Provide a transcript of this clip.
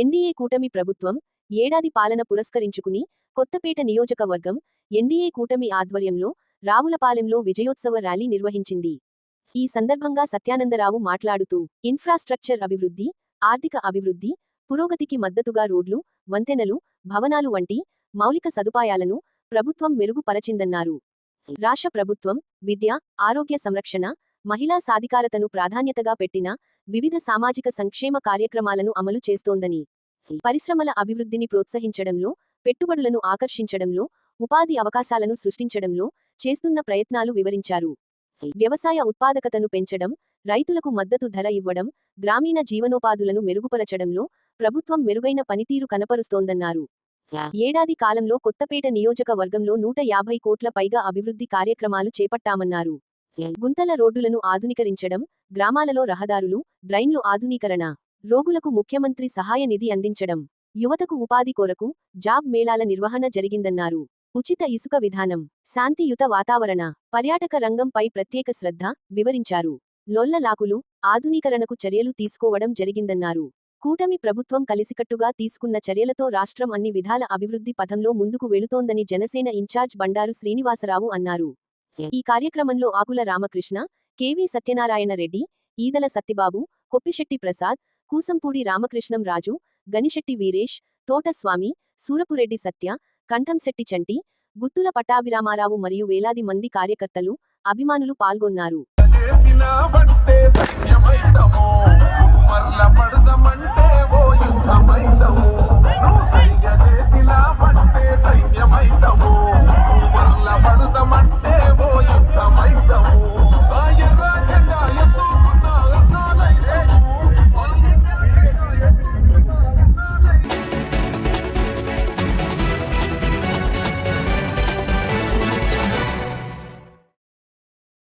NDA కూటమి ప్రభుత్వం ఏడాది పాలన పురస్కరించుకుని కొత్తపేట నియోజకవర్గం ఎన్డీఏ కూటమి ఆధ్వర్యంలో రావులపాలెంలో విజయోత్సవ ర్యాలీ నిర్వహించింది. ఈ సందర్భంగా సత్యానందరావు మాట్లాడుతూ ఇన్ఫ్రాస్ట్రక్చర్ అభివృద్ధి ఆర్థిక అభివృద్ధి పురోగతికి మద్దతుగా రోడ్లు వంతెనలు భవనాలు వంటి మౌలిక సదుపాయాలను ప్రభుత్వం మెరుగుపరచిందన్నారు. రాష్ట్ర ప్రభుత్వం విద్య ఆరోగ్య సంరక్షణ మహిళా సాధికారతను ప్రాధాన్యతగా పెట్టిన వివిధ సామాజిక సంక్షేమ కార్యక్రమాలను అమలు చేస్తోందని. పరిశ్రమల అభివృద్ధిని ప్రోత్సహించడంలో పెట్టుబడులను ఆకర్షించడంలో ఉపాధి అవకాశాలను సృష్టించడంలో చేస్తున్న ప్రయత్నాలు వివరించారు. వ్యవసాయ ఉత్పాదకతను పెంచడం రైతులకు మద్దతు ధర ఇవ్వడం గ్రామీణ జీవనోపాధులను మెరుగుపరచడంలో ప్రభుత్వం మెరుగైన పనితీరు కనపరుస్తోందన్నారు. ఏడాది కాలంలో కొత్తపేట నియోజకవర్గంలో నూట యాభై కోట్ల పైగా అభివృద్ధి కార్యక్రమాలు చేపట్టామన్నారు. గుంతల రోడ్డులను ఆధునీకరించడం గ్రామాలలో రహదారులు డ్రైన్లు ఆధునీకరణ రోగులకు ముఖ్యమంత్రి సహాయ నిధి అందించడం యువతకు ఉపాధి కొరకు జాబ్ మేళాల నిర్వహణ జరిగిందన్నారు. ఉచిత ఇసుక విధానం శాంతియుత వాతావరణ పర్యాటక రంగంపై ప్రత్యేక శ్రద్ధ వివరించారు. లొల్లలాకులు ఆధునీకరణకు చర్యలు తీసుకోవడం జరిగిందన్నారు. కూటమి ప్రభుత్వం కలిసికట్టుగా తీసుకున్న చర్యలతో రాష్ట్రం అన్ని విధాల అభివృద్ధి పథంలో ముందుకు వెళుతోందని జనసేన ఇన్ఛార్జ్ బండారు శ్రీనివాసరావు అన్నారు. ఈ కార్యక్రమంలో ఆకుల రామకృష్ణ కెవి సత్యనారాయణ రెడ్డి ఈదల సత్తిబాబు కొప్పిశెట్టి ప్రసాద్ కూసంపూడి రామకృష్ణం రాజు గనిశెట్టి వీరేష్ తోటస్వామి సూరపురెడ్డి సత్య కంఠంశెట్టి చంటి గుత్తుల పట్టాభిరామారావు మరియు వేలాది మంది కార్యకర్తలు అభిమానులు పాల్గొన్నారు.